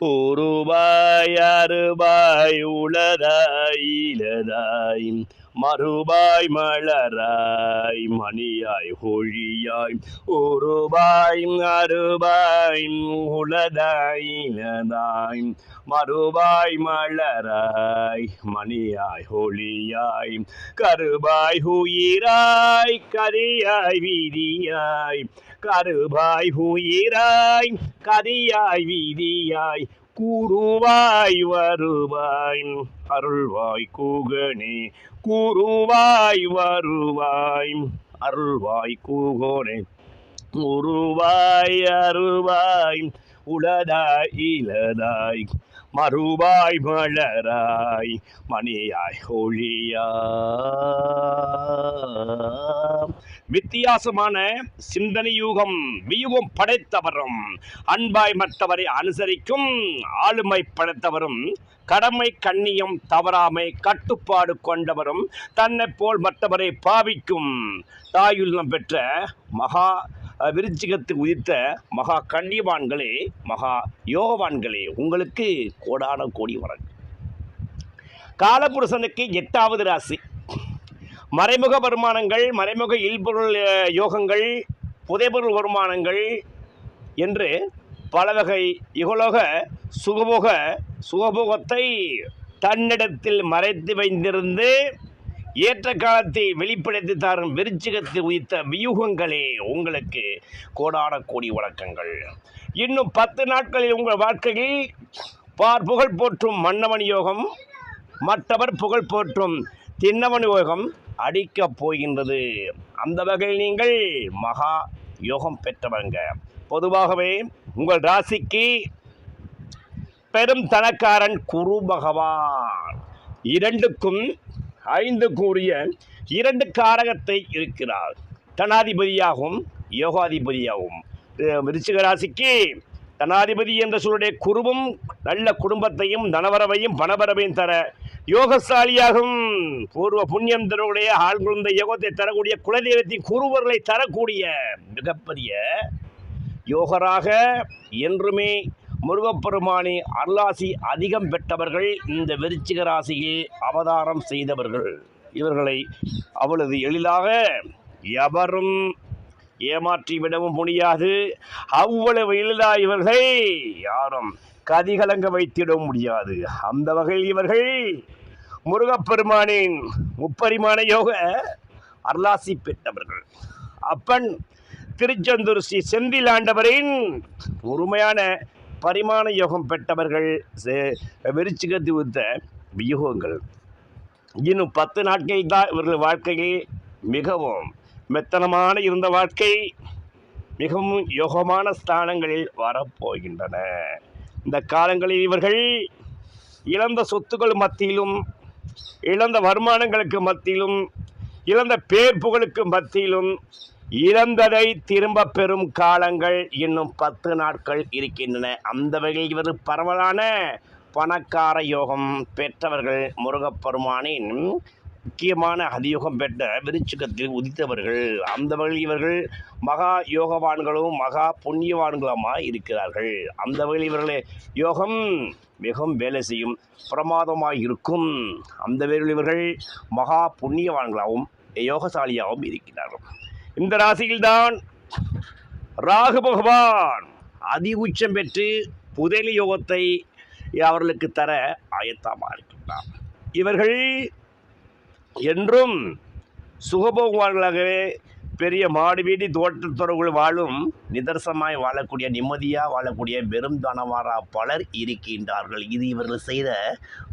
ஒருபாய் அறுபாய் உளதாய் இலதாய் மறுபாய் மலராய் மணியாய் ஒழியாய் உருபாய் அருபாய் உளதாய் இலதாய் மறுபாய் மலராய் மணியாய் ஒளியாய் கருபாய் உயிராய் கரியாய் வீதியாய் கருபாய் உயிராய் கதியாய் வீதியாய் கூறுவாய் வருவாய். அருள்வாய் கூகனே கூறுவாய் வருவாய். அருள்வாய் கூகோனே உருவாய் அருவாய் உளதாய் இளதாய் மறுபாய் மலராய் மணியாய் ஒளியா வித்தியாசமான சிந்தனை யூகம் வியூகம் படைத்தவரும் அன்பாய் மற்றவரை அனுசரிக்கும் ஆளுமை படைத்தவரும் கடமை கண்ணியம் தவறாமை கட்டுப்பாடு கொண்டவரும் தன்னை போல் மற்றவரை பாவிக்கும் தாயுள்ளம் பெற்ற மகா விருச்சிகத்துக்கு உதித்த மகா கண்ணியவான்களே மகா யோகவான்களே உங்களுக்கு கோடான கோடி வணக்கம் காலபுருஷனுக்கு எட்டாவது ராசி. மறைமுக வருமானங்கள் மறைமுக இல்பொருள் யோகங்கள் புதைபொருள் வருமானங்கள் என்று பல வகை இகலோக சுகபோக சுகபோகத்தை தன்னிடத்தில் மறைத்து வைத்திருந்து ஏற்ற காலத்தை வெளிப்படுத்தி தரும் விருச்சிகத்தை உயித்த வியூகங்களே உங்களுக்கு கோடான கோடி வழக்கங்கள். இன்னும் பத்து நாட்களில் உங்கள் வாழ்க்கையில் பார் புகழ் போற்றும் மன்னவன் யோகம் மற்றவர் புகழ் போற்றும் தின்னவன் யோகம் அடிக்கப் போகின்றது. அந்த வகையில் நீங்கள் மகா யோகம் பெற்றவங்க. பொதுவாகவே உங்கள் ராசிக்கு பெரும் தனக்காரன் குரு பகவான். இரண்டுக்கும் ஐந்து கூறிய இரண்டு காரகத்தை இருக்கிறார். தனாதிபதியாகவும் யோகாதிபதியாகவும் அஹ் தனாதிபதி என்ற சொல்லுடைய குருவும் நல்ல குடும்பத்தையும் தனவரவையும் பணபரவையும் தர யோகசாலியாகும். பூர்வ புண்ணியம் தரக்கூடிய ஆள் குழந்தை யோகத்தை தரக்கூடிய குலதெய்வத்தின் குருவர்களை தரக்கூடிய மிகப்பெரிய யோகராக என்றுமே முருகப்பெருமானி அருளாசி அதிகம் பெற்றவர்கள் இந்த விருச்சிக ராசியில் அவதாரம் செய்தவர்கள். இவர்களை அவ்வளவு எளிதாக எவரும் ஏமாற்றிவிடவும் முடியாது. அவ்வளவு எளிதாக இவர்களை யாரும் கதிகலங்க வைத்திடவும் முடியாது. அந்த வகையில் இவர்கள் முருகப்பெருமானின் முப்பரிமாண யோக அருளாசி பெற்றவர்கள். அப்பன் திருச்செந்தூர் ஸ்ரீ செந்தில் ஆண்டவரின் முழுமையான பரிமாண யோகம் பெற்றவர்கள் செ- விருச்சிகத்தை உத்த வியூகங்கள். இன்னும் பத்து நாட்கள் தான் இவர்கள் வாழ்க்கையில் மிகவும் மெத்தனமான இருந்த வாழ்க்கை மிகவும் யோகமான ஸ்தானங்களில் வரப்போகின்றன. இந்த காலங்களில் இவர்கள் இழந்த சொத்துக்கள் மத்தியிலும் இழந்த வருமானங்களுக்கு மத்தியிலும் இழந்த பேர் புகழுக்கு மத்தியிலும் இழந்ததை திரும்ப பெறும் காலங்கள் இன்னும் பத்து நாட்கள் இருக்கின்றன. அந்த வகையில் இவர் பரவலான பணக்கார யோகம் பெற்றவர்கள் முருகப்பெருமானின் முக்கியமான அதியோகம் பெற்ற விருச்சிகத்தில் உதித்தவர்கள். அந்த வகையில் இவர்கள் மகா யோகவான்களும் மகா புண்ணியவான்களுமாக இருக்கிறார்கள். அந்த வகையில் இவர்களே யோகம் மிகவும் வேலை செய்யும் பிரமாதமாக இருக்கும். அந்த வகையில் இவர்கள் மகா புண்ணியவான்களாகவும் யோகசாலியாகவும் இருக்கிறார்கள். இந்த ராசியில்தான் ராகு பகவான் அதி உச்சம் பெற்று புதலி யோகத்தை அவர்களுக்கு தர ஆயத்தமாக இருக்கின்றார். இவர்கள் என்றும் சுகபோகவான்களாகவே பெரிய மாடு வீடி தோட்டத்துறவுகள் வாழும் நிதர்சனமாய் வாழக்கூடிய நிம்மதியாக வாழக்கூடிய வெறும் தனவாரா பலர் இருக்கின்றார்கள். இது இவர்கள் செய்த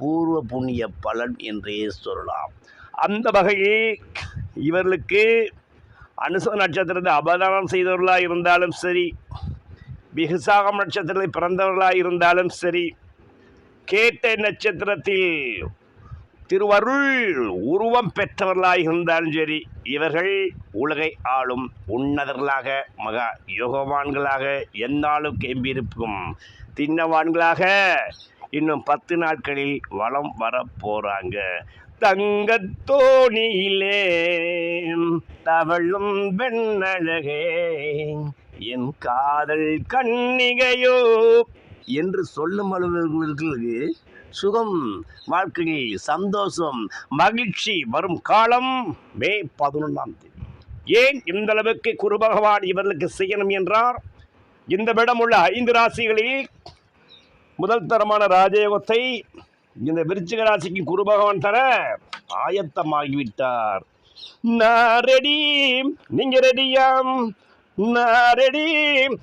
பூர்வ புண்ணிய பலன் என்றே சொல்லலாம். அந்த வகையில் இவர்களுக்கு அனுச நட்சத்திரத்தை அபதானம் செய்தவர்களாக இருந்தாலும் சரி விகுசாகம் நட்சத்திரத்தில் பிறந்தவர்களாக இருந்தாலும் சரி கேட்ட நட்சத்திரத்தில் திருவருள் உருவம் பெற்றவர்களாக இருந்தாலும் சரி இவர்கள் உலகை ஆளும் உன்னதர்களாக மகா யோகவான்களாக எந்நாளும் கெம்பியிருக்கும். தின்னவான்களாக இன்னும் பத்து நாட்களில் வளம் வர போகிறாங்க தங்கத்தோணியிலே தவழும் வெண்ணழகே என் காதல் கண்ணிகையோ என்று சொல்லும் அளவுக்கு சுகம் வாழ்க்கையில் சந்தோஷம் மகிழ்ச்சி வரும் காலம் மே பதினொன்றாம் தேதி. ஏன் இந்த அளவுக்கு குரு பகவான் இவர்களுக்கு செய்யணும் என்றார்? இந்த விடம் உள்ள ஐந்து ராசிகளில் முதல் தரமான ராஜயோகத்தை இந்த விருச்சிக ராசிக்கு குரு பகவான் தர ஆயத்தமாகிவிட்டார். நான் ரெடி நீங்க ரெடியாம் நான் ரெடி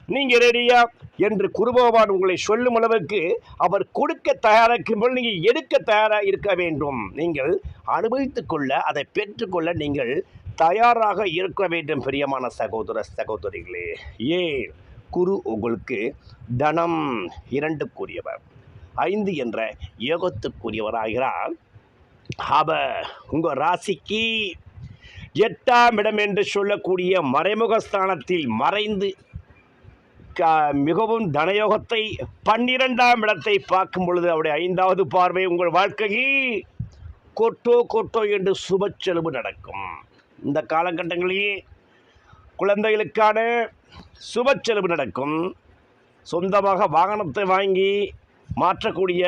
நீங்க ரெடியா என்று குருபகவான் உங்களை சொல்லும் அளவுக்கு அவர் கொடுக்க தயாராக்கும் போல் நீங்கள் எடுக்க தயாராக இருக்க வேண்டும். நீங்கள் அனுபவித்துக் கொள்ள அதை பெற்றுக்கொள்ள நீங்கள் தயாராக இருக்க வேண்டும் பிரியமான சகோதர சகோதரிகளே. ஏன்? குரு உங்களுக்கு தனம் இரண்டுக்குரியவர் ஐந்து என்ற யோகத்துக்குரியவராகிறார் அவ உங்கள் ராசிக்கு எட்டாம் இடம் என்று சொல்லக்கூடிய மறைமுக ஸ்தானத்தில் மறைந்து க- மிகவும் தனயோகத்தை பன்னிரெண்டாம் இடத்தை பார்க்கும் பொழுது அவருடைய ஐந்தாவது பார்வை உங்கள் வாழ்க்கையில் கொட்டோ கொட்டோ என்று சுப செலவு நடக்கும். இந்த காலகட்டங்களிலே குழந்தைகளுக்கான சுப செலவு நடக்கும். சொந்தமாக வாகனத்தை வாங்கி மாற்றக்கூடிய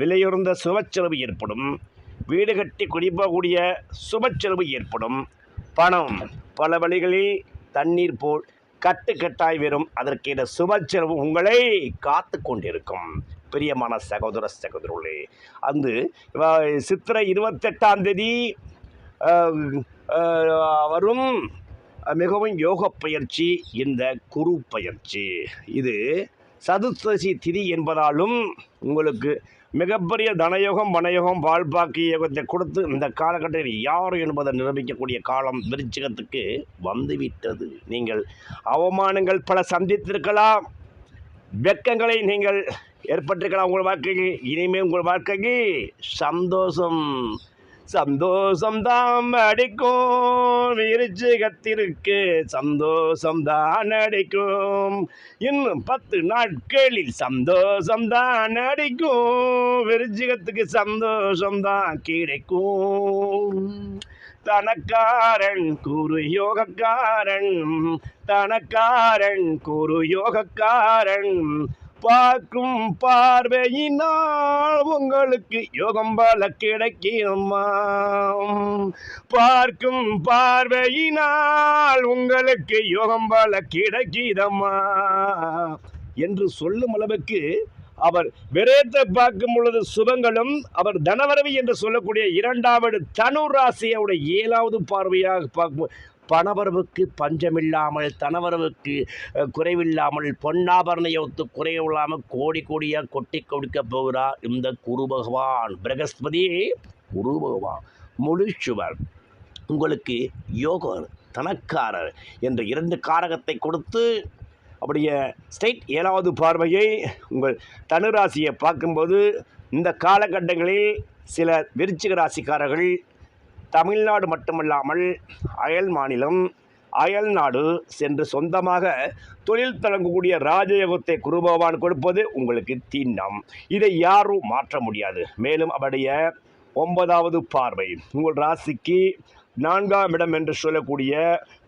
விலையுறந்த சுபச்செலவு ஏற்படும். வீடு கட்டி குடிப்பக்கூடிய சுபச்செலவு ஏற்படும். பணம் பல வழிகளில் தண்ணீர் போல் கட்டுக்கட்டாய் வரும் அதற்கேற்ற சுபச்செலவு உங்களை காத்து கொண்டிருக்கும். பிரியமான சகோதர சகோதரர்களே அந்த சித்திரை இருபத்தெட்டாம் தேதி வரும் மிகவும் யோக பயிற்சி இந்த குரு பயிற்சி. இது சதுர்த்தசி திதி என்பதாலும் உங்களுக்கு மிகப்பெரிய தனயோகம் பணயோகம் பால்பாக்கிய யோகத்தை கொடுத்து இந்த காலகட்டத்தில் யார் என்பதை நிரூபிக்கக்கூடிய காலம் விருச்சிகத்துக்கு வந்துவிட்டது. நீங்கள் அவமானங்கள் பல சந்தித்திருக்கலாம். வெக்கங்களை நீங்கள் ஏற்பட்டிருக்கலாம் உங்கள் வாழ்க்கைக்கு இனிமேல் உங்கள் வாழ்க்கைக்கு சந்தோஷம். சந்தோஷம் தான் அடிக்கும். விருச்சிகத்திற்கு சந்தோஷம் தான் அடிக்கும். இன்னும் பத்து நாட்களில் சந்தோஷம் தான் அடிக்கும். விருச்சிகத்துக்கு சந்தோஷம் தான் கிடைக்கும். தனக்காரன் குரு யோகக்காரன். தனக்காரன் குரு யோகக்காரன். பார்க்கும் பார்வையினால் உங்களுக்கு யோகம் பல கிடைக்குமா பார்க்கும் பார்வையினால் உங்களுக்கு யோகம் பல கிடைக்கிதம்மா. என்று சொல்லும் அளவுக்கு அவர் விரயத்தை பார்க்கும் பொழுது சுபங்களும் அவர் தனவரவி என்று சொல்லக்கூடிய இரண்டாவது தனு ராசியோட ஏழாவது பார்வையாக பார்க்கும் பணவரவுக்கு பஞ்சமில்லாமல் தனவரவுக்கு குறைவில்லாமல் பொன்னாபரண யோகத்து குறைவில்லாமல் கோடி கோடியாக கொட்டி கொடுக்க போகிறார் இந்த குரு பகவான். பிரகஸ்பதி குரு பகவான் முழுச்சுவர் உங்களுக்கு யோகர் தனக்காரர் என்ற இரண்டு காரகத்தை கொடுத்து அப்படிய ஸ்டேட் ஏழாவது பார்வையை உங்கள் தனுராசியை பார்க்கும்போது இந்த காலகட்டங்களில் சில விருச்சிக ராசிக்காரர்கள் தமிழ்நாடு மட்டுமல்லாமல் அயல் மாநிலம் அயல் நாடு சென்று சொந்தமாக தொழில் தொடங்கக்கூடிய ராஜயோகத்தை குருபகவான் கொடுப்பது உங்களுக்கு தீண்டம். இதை யாரும் மாற்ற முடியாது. மேலும் அவருடைய ஒன்பதாவது பார்வை உங்கள் ராசிக்கு நான்காம் இடம் என்று சொல்லக்கூடிய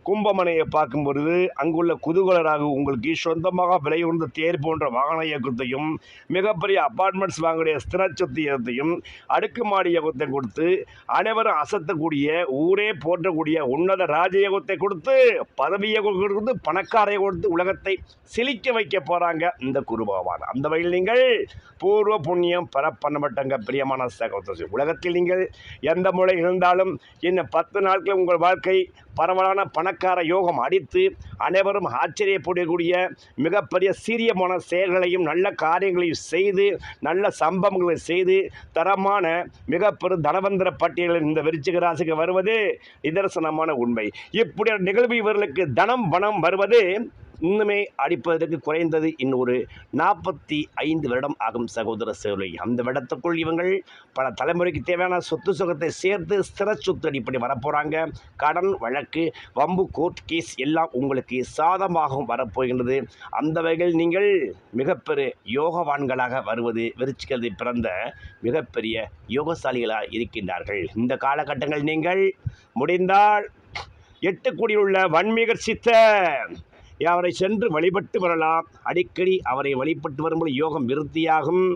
கும்பமனையை பார்க்கும் பொழுது அங்குள்ள குதூகலராக உங்களுக்கு சொந்தமாக விலை உயர்ந்த தேர் போன்ற வாகன இயக்கத்தையும் மிகப்பெரிய அப்பார்ட்மெண்ட்ஸ் வாங்கக்கூடிய ஸ்திர சொத்து இயக்கத்தையும் அடுக்குமாடி இயக்கத்தை கொடுத்து அனைவரும் அசத்தக்கூடிய ஊரே போற்றக்கூடிய உன்னத ராஜயோகத்தை கொடுத்து பதவி யோகம் கொடுத்து பணக்காரையை கொடுத்து உலகத்தை சிலிக்க வைக்க போகிறாங்க இந்த குருபகவான் அந்த வகையில் நீங்கள் பூர்வ புண்ணியம் பெற பண்ணப்பட்டங்க பிரியமான சகோதரி உலகத்தில் நீங்கள் எந்த முறை இருந்தாலும் இன்னும் பத்து நாட்கள் உங்கள் வாழ்க்கை பரவலான பணக்கார யோகம் அடித்து அனைவரும் ஆச்சரியப்படக்கூடிய மிகப்பெரிய சீரியமான செயல்களையும் நல்ல காரியங்களையும் செய்து நல்ல சம்பவங்களை செய்து தரமான மிகப்பெரும் தனவந்திர பட்டியலில் இந்த விருச்சிக ராசிக்கு வருவது நிதர்சனமான உண்மை. இப்படி நிகழ்வு இவர்களுக்கு தனம் பணம் வருவது இன்னுமே அடிப்பதற்கு குறைந்தது இன்னொரு நாற்பத்தி ஐந்து வருடம் ஆகும் சகோதர சேவை அந்த வருடத்துக்குள் இவங்கள் பல தலைமுறைக்கு தேவையான சொத்து சுகத்தை சேர்த்து ஸ்திர சொத்து அடிப்படை வரப்போகிறாங்க கடன் வழக்கு வம்பு கோர்ட் கேஸ் எல்லாம் உங்களுக்கு சாதமாகவும் வரப்போகின்றது. அந்த வகையில் நீங்கள் மிகப்பெரிய யோகவான்களாக வருவது விருச்சிகதை பிறந்த மிகப்பெரிய யோகசாலிகளாக இருக்கின்றார்கள். இந்த காலகட்டங்கள் நீங்கள் முடிந்தால் எட்டு கோடியுள்ள வன்மீகர் சித்த அவரை சென்று வழிபட்டு வரலாம். அடிக்கடி அவரை வழிபட்டு வரும்போது யோகம் விருத்தியாகும்.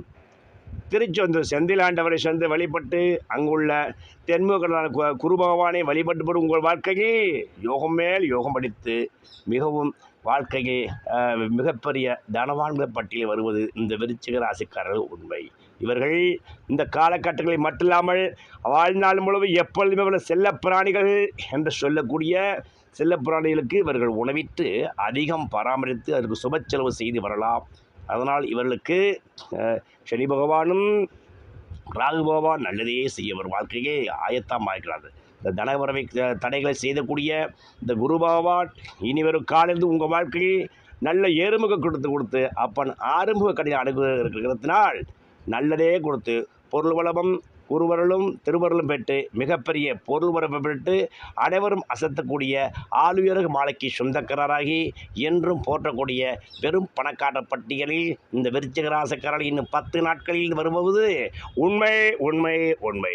திருச்செந்தூர் செந்திலாண்டவரை சென்று வழிபட்டு அங்குள்ள தென்முகலான கு- குரு பகவானை வழிபட்டு போடும் உங்கள் வாழ்க்கையே. யோகம் மேல் யோகம் படித்து மிகவும் வாழ்க்கையே மிகப்பெரிய தனவான்கள் பட்டியலில் வருவது இந்த விருச்சிக ராசிக்காரர்கள் உண்மை. இவர்கள் இந்த காலகட்டங்களில் மட்டுமில்லாமல் வாழ்நாள் முழுவதும் எப்பொழுதுமே செல்ல செல்லப்பிராணிகள் என்று சொல்லக்கூடிய செல்லப்பிராணிகளுக்கு இவர்கள் உணவிட்டு அதிகம் பராமரித்து அதற்கு சுப செலவு செய்து வரலாம். அதனால் இவர்களுக்கு சனி பகவானும் ராகு பகவான் நல்லதே செய்ய வரும். வாழ்க்கையே ஆயத்தமாக்கிறார் இந்த தனவரவை தடைகளை செய்தக்கூடிய இந்த குரு பகவான் இனி வரும் காலிலிருந்து உங்கள் வாழ்க்கையில் நல்ல ஏறுமுக கொடுத்து கொடுத்து அப்பன் ஆறுமுக அணுகு அணுகுகிறதுனால் நல்லதே கொடுத்து பொருள் வளமும் குருவருளும் திருவருளும் பெற்று மிகப்பெரிய பொருள் வரவு பெற்று அனைவரும் அசத்தக்கூடிய ஆளுயரக மாலைக்கு சொந்தக்காரராகி என்றும் போற்றக்கூடிய பெரும் பணக்காரர் பட்டியலில் இந்த விருச்சிக ராசக்காரர்கள் இன்னும் பத்து நாட்களில் வருவது உண்மை உண்மை உண்மை.